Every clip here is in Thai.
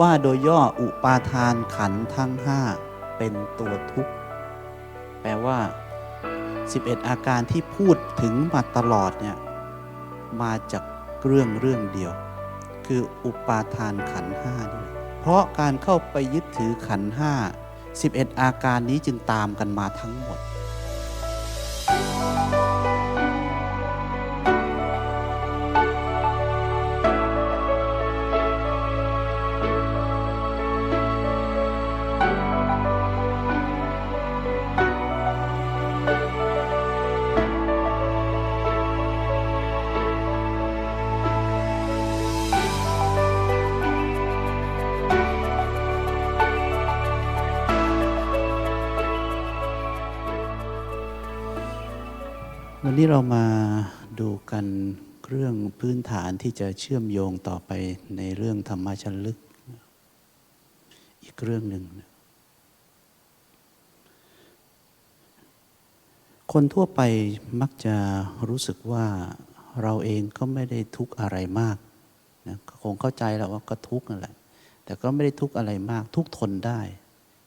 ว่าโดยย่ออุปาทานขันทั้งห้าเป็นตัวทุกข์ แปลว่า 11 อาการที่พูดถึงมาตลอดเนี่ยมาจากเรื่องเรื่องเดียว คืออุปาทานขันห้านี่เพราะการเข้าไปยึดถือขันห้า11 อาการนี้จึงตามกันมาทั้งหมด วันนี้เรามาดูกันเรื่องพื้นฐานที่จะเชื่อมโยงต่อไปในเรื่องธรรมชันลึก อีกเรื่องหนึ่ง คนทั่วไปมักจะรู้สึกว่าเราเองก็ไม่ได้ทุกข์อะไรมากนะคงเข้าใจแล้วว่าก็ทุกข์นั่นแหละ แต่ก็ไม่ได้ทุกข์อะไรมาก ทุกทนได้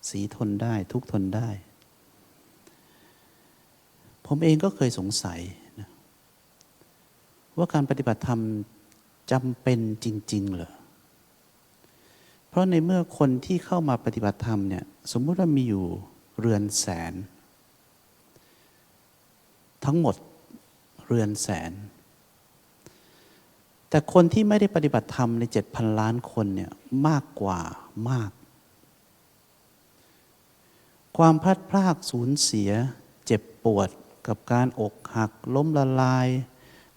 สีทนได้ ทุกทนได้ ผมเองก็เคยสงสัยนะว่าการปฏิบัติธรรมจำเป็นจริง ๆ เหรอ เพราะในเมื่อคนที่เข้ามาปฏิบัติธรรมเนี่ยสมมุติว่ามีอยู่เรือนแสน ทั้งหมดเรือนแสน แต่คนที่ไม่ได้ปฏิบัติธรรมในเจ็ดพันล้านคนเนี่ยมากกว่ามาก ความพลัดพรากสูญเสีย เจ็บปวด กับการอกหักล้มละลาย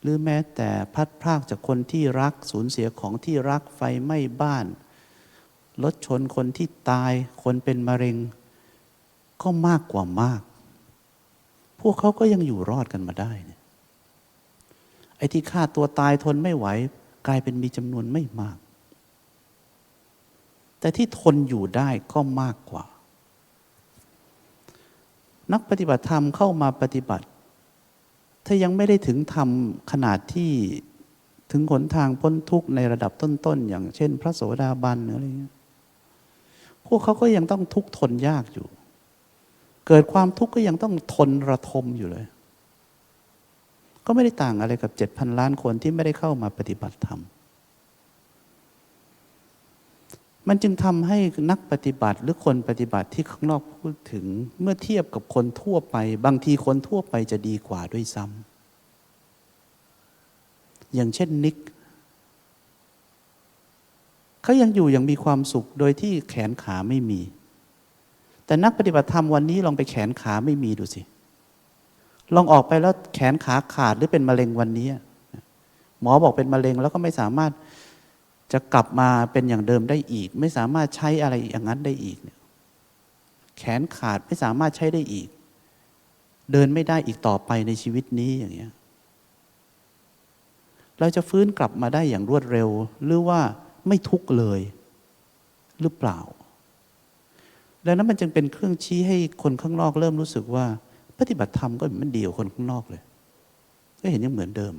หรือแม้แต่พัดพรากจากคนที่รักสูญเสียของที่รักไฟไหม้บ้านรถชนคนที่ตายคนเป็นมะเร็ง ก็มากกว่ามาก พวกเขาก็ยังอยู่รอดกันมาได้เนี่ยไอ้ที่ฆ่าตัวตายทนไม่ไหว กลายเป็นมีจำนวนไม่มาก แต่ที่ทนอยู่ได้ก็มากกว่า นักปฏิบัติธรรมเข้ามาปฏิบัติ ถ้ายังไม่ได้ถึงธรรมขนาดที่ถึงหนทางพ้นทุกข์ในระดับต้นๆ อย่างเช่น พระโสดาบันหรืออะไรเงี้ยพวกเขาก็ยังต้องทุกข์ทนยากอยู่ เกิดความทุกข์ก็ยังต้องทนระทมอยู่เลย ก็ไม่ได้ต่างอะไรกับเจ็ดพันล้านคนที่ไม่ได้เข้ามาปฏิบัติธรรม มันจึงทำให้นักปฏิบัติหรือคนปฏิบัติที่ข้างนอกพูดถึงเมื่อเทียบกับคนทั่วไป บางทีคนทั่วไปจะดีกว่าด้วยซ้ำอย่างเช่นนิกเขายังอยู่อย่างมีความสุขโดยที่แขนขาไม่มี แต่นักปฏิบัติธรรมวันนี้ลองไปแขนขาไม่มีดูสิ ลองออกไปแล้วแขนขาขาดหรือเป็นมะเร็งวันนี้ หมอบอกเป็นมะเร็งแล้วก็ไม่สามารถ จะกลับมาเป็นอย่างเดิมได้อีก ไม่สามารถใช้อะไรอย่างนั้นได้อีกเนี่ยแขนขาดไม่สามารถใช้ได้อีก เดินไม่ได้อีกต่อไปในชีวิตนี้อย่างเงี้ยเราจะฟื้นกลับมาได้อย่างรวดเร็ว หรือว่าไม่ทุกเลย หรือเปล่า ดังนั้นมันจึงเป็นเครื่องชี้ให้คนข้างนอกเริ่มรู้สึกว่า ปฏิบัติธรรมก็มันดีกว่าคนข้างนอกเลย ก็เห็นยังเหมือนเดิม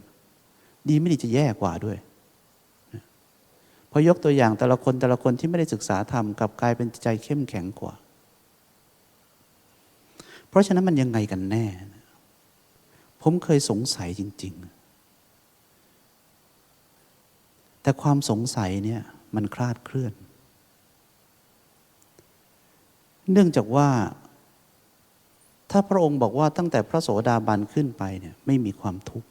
ดีไม่ดีจะแย่กว่าด้วย พอยกตัวอย่างแต่ละคนแต่ละคนที่ไม่ได้ศึกษาธรรมกลับกลายเป็นใจเข้มแข็งกว่า เพราะฉะนั้นมันยังไงกันแน่ ผมเคยสงสัยจริง ๆ แต่ความสงสัยเนี่ยมันคลาดเคลื่อน เนื่องจากว่า ถ้าพระองค์บอกว่าตั้งแต่พระโสดาบันขึ้นไปเนี่ยไม่มีความทุกข์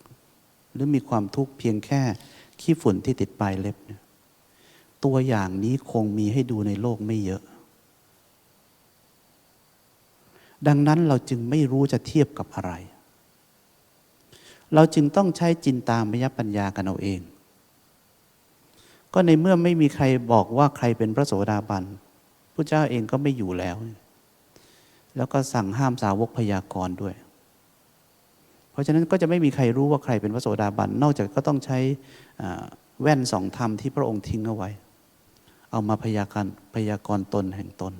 หรือมีความทุกข์เพียงแค่ขี้ฝุ่นที่ติดปลายเล็บเนี่ย ตัวอย่างนี้คงมีให้ดูในโลกไม่เยอะ ดังนั้นเราจึงไม่รู้จะเทียบกับอะไร เราจึงต้องใช้จินตามยปัญญากันเอาเอง ก็ในเมื่อไม่มีใครบอกว่าใครเป็นพระโสดาบันพระเจ้าเองก็ไม่อยู่แล้ว แล้วก็สั่งห้ามสาวกพยากรณ์ด้วย เพราะฉะนั้นก็จะไม่มีใครรู้ว่าใครเป็นพระโสดาบัน นอกจากก็ต้องใช้แว่นสองธรรมที่พระองค์ทิ้งเอาไว้ เอามาพยากรพยากรตนแห่งตน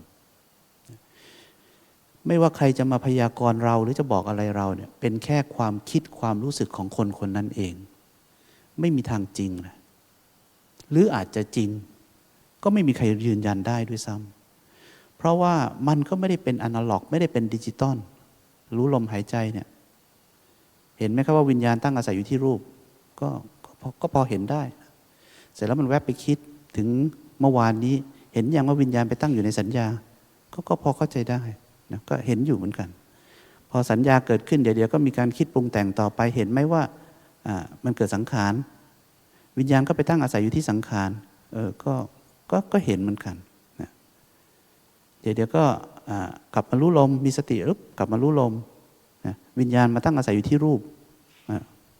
ไม่ว่าใครจะมาพยากรณ์เราหรือจะบอกอะไรเราเนี่ยเป็นแค่ความคิดความรู้สึกของคนคนนั้นเอง ไม่มีทางจริงนะหรืออาจจะจริง ก็ไม่มีใครยืนยันได้ด้วยซ้ำเพราะว่ามันก็ไม่ได้เป็นอนาล็อก ไม่ได้เป็นดิจิตอลรู้ลมหายใจเนี่ยเห็นไหมครับว่าวิญญาณตั้งอาศัยอยู่ที่รูป ก็ก็พอก็พอเห็นได้ เสร็จแล้วมันแวบไปคิดถึง เมื่อวานนี้เห็นอย่างว่าวิญญาณไปตั้งอยู่ในสัญญาก็ก็พอเข้าใจได้นะก็เห็นอยู่เหมือนกัน พอสัญญาเกิดขึ้นเดี๋ยวเดี๋ยวก็มีการคิดปรุงแต่งต่อไปเห็นไหมว่ามันเกิดสังขาร วิญญาณก็ไปตั้งอาศัยอยู่ที่สังขารเออก็ก็ก็เห็นเหมือนกันนะเดี๋ยวเดี๋ยวก็กลับมารู้ลมมีสติรึบกลับมารู้ลมนะวิญญาณมาตั้งอาศัยอยู่ที่รูป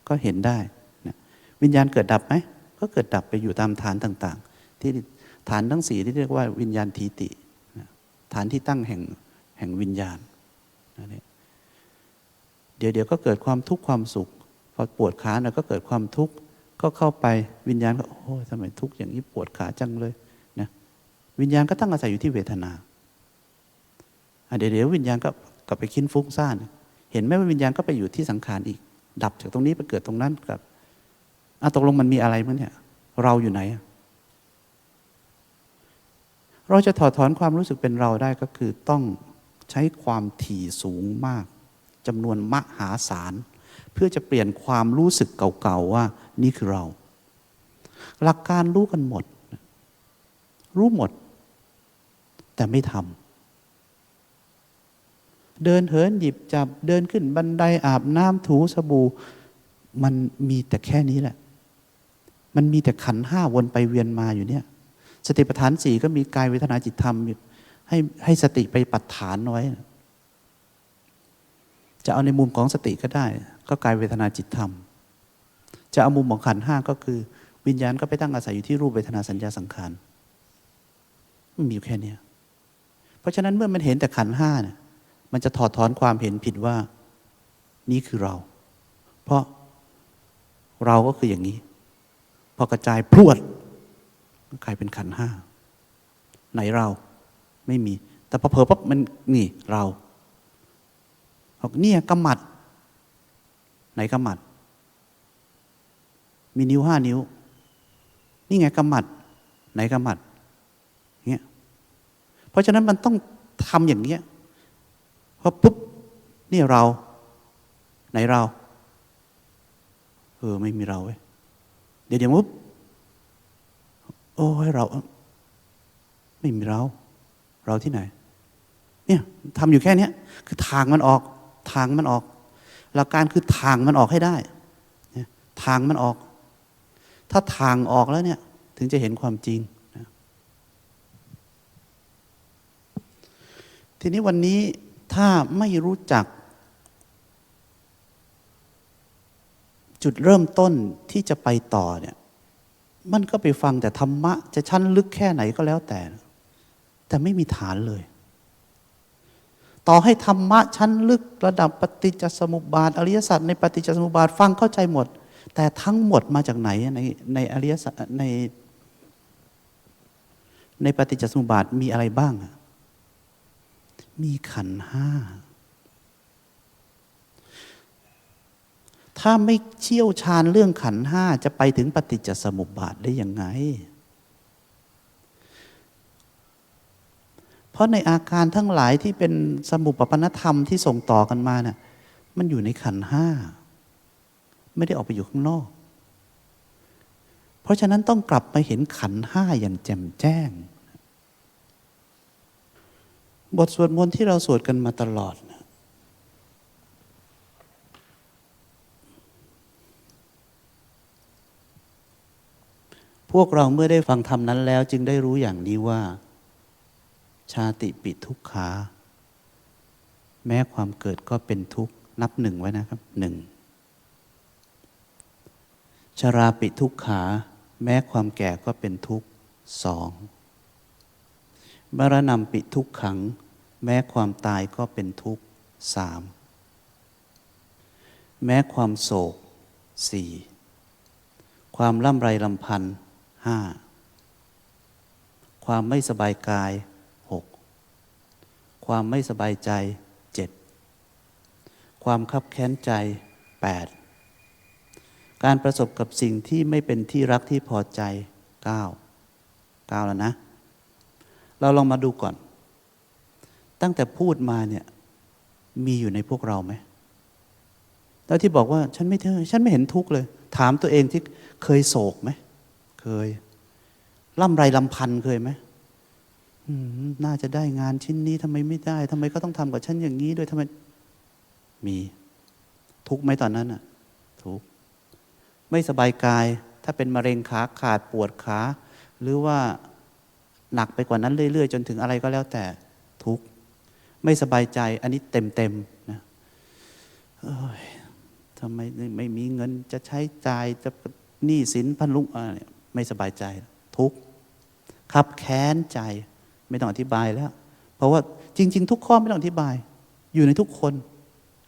ก็เห็นได้นะวิญญาณเกิดดับไหมก็เกิดดับไปอยู่ตามฐานต่าง ๆ ที่ ฐานทั้งสี่ที่เรียกว่าวิญญาณทีติ ฐานที่ตั้งแห่งแห่งวิญญาณนะเนี่ยเดี๋ยวเดี๋ยวก็เกิดความทุกข์ความสุข พอปวดขาเนี่ยก็เกิดความทุกข์ก็เข้าไปวิญญาณก็โอ้ยทำไมทุกข์อย่างนี้ปวดขาจังเลยนะวิญญาณก็ตั้งอาศัยอยู่ที่เวทนาเดี๋ยวเดี๋ยววิญญาณก็กลับไปคิดฟุ้งซ่านเห็นไหมว่าวิญญาณก็ไปอยู่ที่สังขารอีก ดับจากตรงนี้ไปเกิดตรงนั้นกับอะตกลงมันมีอะไรมั้งเนี่ย เราอยู่ไหนอะ เราจะถอดถอนความรู้สึกเป็นเราได้ก็คือต้องใช้ความถี่สูงมากจำนวนมหาศาล เพื่อจะเปลี่ยนความรู้สึกเก่าๆว่านี่คือเรา หลักการรู้กันหมด รู้หมด แต่ไม่ทำเดินเหินหยิบจับเดินขึ้นบันไดอาบน้ำถูสบู่มันมีแต่แค่นี้แหละ มันมีแต่ขันห้าวนไปเวียนมาอยู่เนี่ย สติปัฏฐานสี่ก็มีกายเวทนาจิตธรรมอยู่ให้ให้สติไปปัฏฐานไว้ จะเอาในมุมของสติก็ได้ ก็กายเวทนาจิตธรรม จะเอามุมของขันห้าก็คือ วิญญาณก็ไปตั้งอาศัยอยู่ที่รูปเวทนาสัญญาสังขารมันมีอยู่แค่นี้เพราะฉะนั้นเมื่อมันเห็นแต่ขันห้าเนี่ยมันจะถอดถอนความเห็นผิดว่า นี่คือเรา เพราะเราก็คืออย่างนี้ พอกระจายพรวด กลายเป็นขันห้าไหนเราไม่มี แต่พอเผลอปั๊บมันนี่เราบอกเนี่ยกำมัด ไหนกำมัด มีนิ้วห้านิ้ว นี่ไงกำมัด ไหนกำมัดเงี้ยเพราะฉะนั้นมันต้องทำอย่างเงี้ยพอปุ๊บนี่เรา ไหนเรา เออ ไม่มีเราเว้ยเดี๋ยวเดี๋ยวปุ๊บ โอ้ยเรา ไม่มีเรา เราที่ไหน เนี่ยทำอยู่แค่เนี้ยคือทางมันออก ทางมันออกหลักการคือทางมันออกให้ได้เนี่ยทางมันออก ถ้าทางออกแล้วเนี่ย ถึงจะเห็นความจริงทีนี้วันนี้ถ้าไม่รู้จัก จุดเริ่มต้นที่จะไปต่อเนี่ย มันก็ไปฟังแต่ธรรมะ จะชั้นลึกแค่ไหนก็แล้วแต่ แต่ไม่มีฐานเลย ต่อให้ธรรมะชั้นลึกระดับปฏิจจสมุปบาท อริยสัจในปฏิจจสมุปบาทฟังเข้าใจหมด แต่ทั้งหมดมาจากไหนในในอริยสัจในในปฏิจจสมุปบาทมีอะไรบ้าง มีขันห้า ถ้าไม่เชี่ยวชาญเรื่องขันห้าจะไปถึงปฏิจจสมุปบาทได้ยังไง เพราะในอาการทั้งหลายที่เป็นสมุปปนธรรมที่ส่งต่อกันมาเนี่ยมันอยู่ในขันห้า ไม่ได้ออกไปอยู่ข้างนอก เพราะฉะนั้นต้องกลับมาเห็นขันห้าอย่างแจ่มแจ้ง บทสวดมนต์ที่เราสวดกันมาตลอด พวกเราเมื่อได้ฟังธรรมนั้นแล้ว จึงได้รู้อย่างนี้ว่า ชาติปิทุกขาแม้ความเกิดก็เป็นทุกข์นับหนึ่งไว้นะครับหนึ่งชราปิทุกขา แม้ความแก่ก็เป็นทุกข์สองมรณะปิทุกขัง แม้ความตายก็เป็นทุกข์สามแม้ความโศกสี่ความล่ำไรลำพันธ์ ห้าความไม่สบายกายหกความไม่สบายใจเจ็ดความคับแค้นใจแปดการประสบกับสิ่งที่ไม่เป็นที่รักที่พอใจเก้าเก้าแล้วนะ เราลองมาดูก่อน ตั้งแต่พูดมาเนี่ยมีอยู่ในพวกเราไหมแล้วที่บอกว่าฉันไม่เธอฉันไม่เห็นทุกข์เลย ถามตัวเองที่เคยโศกไหม เคยล่ำไรลำพันเคยไหมน่าจะได้งานชิ้นนี้ทำไมไม่ได้ทำไมก็ต้องทำกับฉันอย่างนี้ด้วยทำไมมี ทุกไหมตอนนั้นอะ ทุกไม่สบายกาย ถ้าเป็นมะเร็งขาขาดปวดขา หรือว่าหนักไปกว่านั้นเรื่อยๆ จนถึงอะไรก็แล้วแต่ทุกไม่สบายใจ อันนี้เต็มๆนะทำไมไม่มีเงินจะใช้จ่ายจะหนี้สินพันลุกอะไร ไม่สบายใจ ทุกข์ขับแค้นใจไม่ต้องอธิบายแล้ว เพราะว่าจริง ๆ ทุกข้อไม่ต้องอธิบาย อยู่ในทุกคน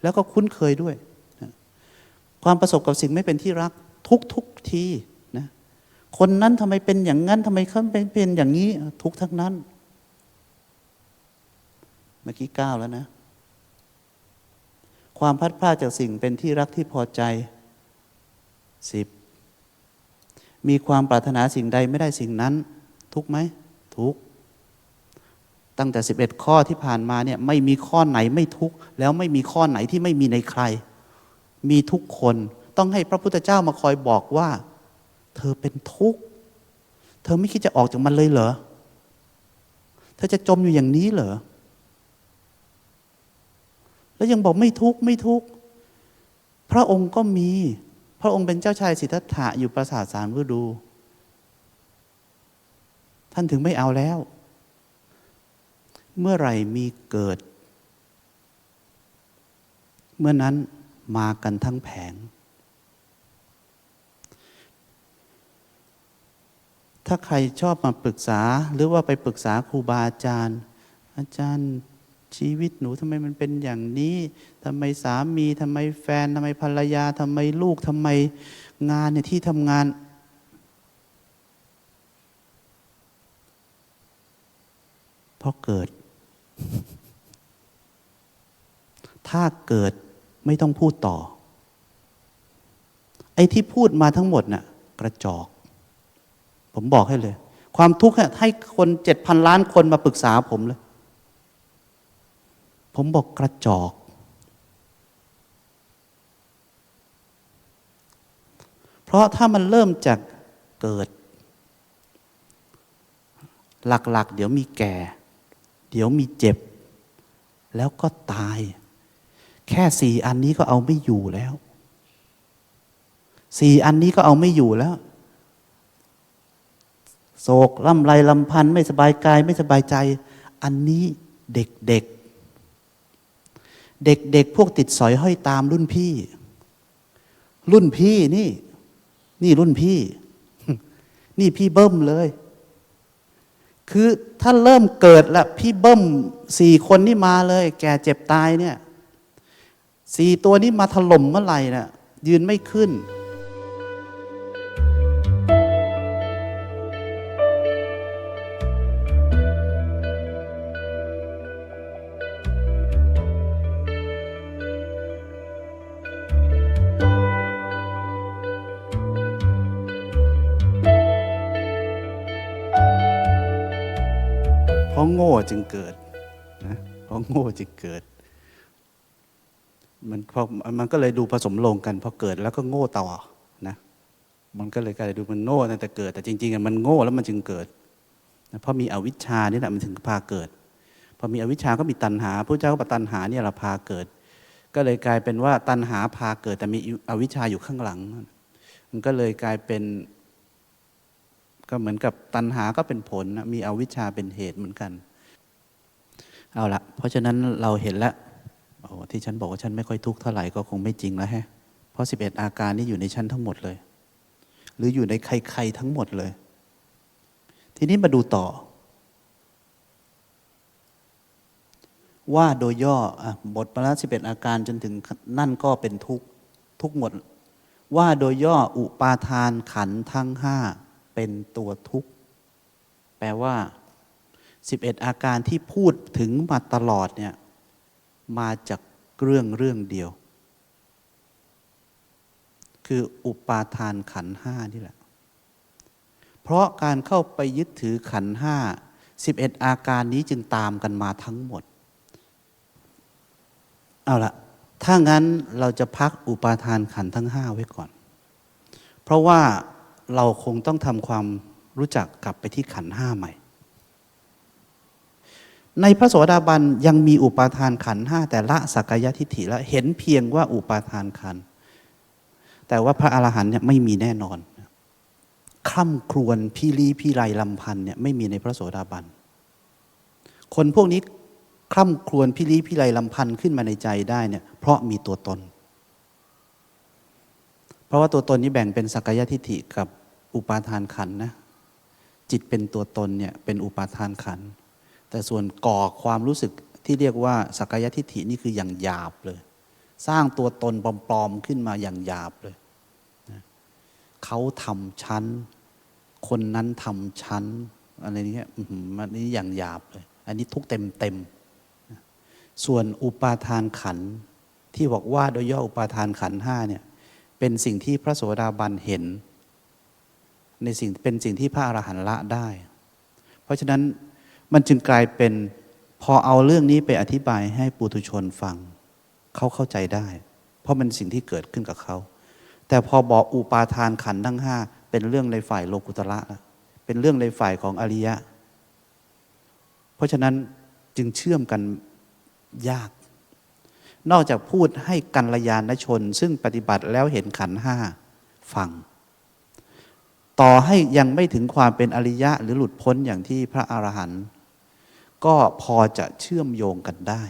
แล้วก็คุ้นเคยด้วย ความประสบกับสิ่งไม่เป็นที่รัก ทุกทุกทีนะคนนั้นทำไมเป็นอย่างนั้นทำไมเขาเป็นเป็นอย่างนี้ ทุกทั้งนั้นเมื่อกี้ก้าวแล้วนะ ความพัดพลาดจากสิ่งเป็นที่รักที่พอใจสิบ มีความปรารถนาสิ่งใดไม่ได้สิ่งนั้น ทุกไหมทุกตั้งแต่ 11 ข้อที่ผ่านมาเนี่ยไม่มีข้อไหนไม่ทุกแล้วไม่มีข้อไหนที่ไม่มีในใคร มีทุกคนต้องให้พระพุทธเจ้ามาคอยบอกว่า เธอเป็นทุกข์ เธอไม่คิดจะออกจากมันเลยเหรอ เธอจะจมอยู่อย่างนี้เหรอ แล้วยังบอกไม่ทุกข์ไม่ทุกข์ พระองค์ก็มี ระองค์เป็นเจ้าชายสิทธัตถะอยู่ปราสาทสามฤดู ท่านถึงไม่เอาแล้ว เมื่อไหร่มีเกิด เมื่อนั้นมากันทั้งแผง ถ้าใครชอบมาปรึกษาหรือว่าไปปรึกษาครูบาอาจารย์ อาจารย์ ชีวิตหนูทำไมมันเป็นอย่างนี้ทำไมสามีทำไมแฟนทำไมภรรยาทำไมลูกทำไมงานในที่ทำงาน เพราะเกิด ถ้าเกิดไม่ต้องพูดต่อ ไอ้ที่พูดมาทั้งหมดน่ะกระจอก ผมบอกให้เลย ความทุกข์ให้คนเจ็ดพันล้านคนมาปรึกษาผมเลย ผมบอกกระจอก เพราะถ้ามันเริ่มจากเกิด หลักๆ เดี๋ยวมีแก่ เดี๋ยวมีเจ็บ แล้วก็ตาย แค่สี่อันนี้ก็เอาไม่อยู่แล้ว สี่อันนี้ก็เอาไม่อยู่แล้วโศกล่ำไรลำพันธ์ไม่สบายกายไม่สบายใจ อันนี้เด็กๆ เด็กๆพวกติดสอยห้อยตามรุ่นพี่ รุ่นพี่นี่ นี่รุ่นพี่ นี่พี่เบิ้มเลย คือถ้าเริ่มเกิดละพี่เบิ้มสี่คนนี่มาเลย แก่เจ็บตายเนี่ยสี่ตัวนี้มาถล่มเมื่อไหร่น่ะยืนไม่ขึ้น จึงเกิดนะเพราะโง่จึงเกิด มันพอมันก็เลยดูผสมลงกันพอเกิดแล้วก็โง่ต่อนะมันก็เลยกลายดูมันโง่ตั้งแต่เกิด แต่จริงๆอะมันโง่แล้วมันจึงเกิดนะเพราะมีอวิชชานี่แหละมันถึงพาเกิดพอมีอวิชชาก็มีตัณหาพระเจ้าก็บอกตัณหาเนี่ยเราพาเกิด ก็เลยกลายเป็นว่าตัณหาพาเกิด แต่มีอวิชชาอยู่ข้างหลัง มันก็เลยกลายเป็น ก็เหมือนกับตัณหาก็เป็นผลมีอวิชชาเป็นเหตุเหมือนกัน เอาละเพราะฉะนั้นเราเห็นแล้วโอ้ที่ฉันบอกว่าฉันไม่ค่อยทุกข์เท่าไหร่ก็คงไม่จริงแล้วแฮะเพราะ 11 อาการนี้อยู่ในฉันทั้งหมดเลย หรืออยู่ในใครๆทั้งหมดเลย ทีนี้มาดูต่อ ว่าโดยย่อบทมาแล้ว11 อาการจนถึงนั่นก็เป็นทุกข์ทุกหมด ว่าโดยย่ออุปาทานขันทั้งห้าเป็นตัวทุกข์แปลว่า 11 อาการที่พูดถึงมาตลอดเนี่ยมาจากเรื่องเรื่องเดียว คืออุปาทานขันห้านี่แหละ เพราะการเข้าไปยึดถือขันห้า11 อาการนี้จึงตามกันมาทั้งหมด เอาละถ้างั้นเราจะพักอุปาทานขันทั้งห้าไว้ก่อน เพราะว่าเราคงต้องทำความรู้จักกลับไปที่ขันห้าใหม่ ในพระโสดาบันยังมีอุปาทานขันห้าแต่ละสักกายทิฏฐิแล้วเห็นเพียงว่าอุปาทานขัน แต่ว่าพระอรหันต์เนี่ยไม่มีแน่นอนคร่ำครวญพี่ลีพี่ไรลำพันเนี่ยไม่มีในพระโสดาบัน คนพวกนี้คร่ำครวญพี่ลีพี่ไรลำพันขึ้นมาในใจได้เนี่ยเพราะมีตัวตน เพราะว่าตัวตนนี้แบ่งเป็นสักกายทิฏฐิกับอุปาทานขันนะจิตเป็นตัวตนเนี่ยเป็นอุปาทานขันธ แต่ส่วนก่อความรู้สึกที่เรียกว่าสักกายทิฏฐินี่คืออย่างหยาบเลย สร้างตัวตนปลอมๆขึ้นมาอย่างหยาบเลยนะเขาทำชั้น คนนั้นทำชั้นอะไรนี้อันนี้อย่างหยาบเลย อันนี้ทุกเต็มเต็มๆส่วนอุปาทานขันที่บอกว่าโดยย่ออุปาทานขันห้าเนี่ยเป็นสิ่งที่พระโสดาบันเห็น ในสิ่งเป็นสิ่งที่พระอรหันต์ละได้ เพราะฉะนั้น มันจึงกลายเป็นพอเอาเรื่องนี้ไปอธิบายให้ปุถุชนฟัง เขาเข้าใจได้ เพราะมันสิ่งที่เกิดขึ้นกับเขา แต่พอบอกอุปาทานขันทั้งห้าเป็นเรื่องในฝ่ายโลกุตระเป็นเรื่องในฝ่ายของอริยะ เพราะฉะนั้นจึงเชื่อมกันยาก นอกจากพูดให้กัลยาณชน ซึ่งปฏิบัติแล้วเห็นขันห้าฟัง ต่อให้ยังไม่ถึงความเป็นอริยะหรือหลุดพ้นอย่างที่พระอรหันต์ ก็พอจะเชื่อมโยงกันได้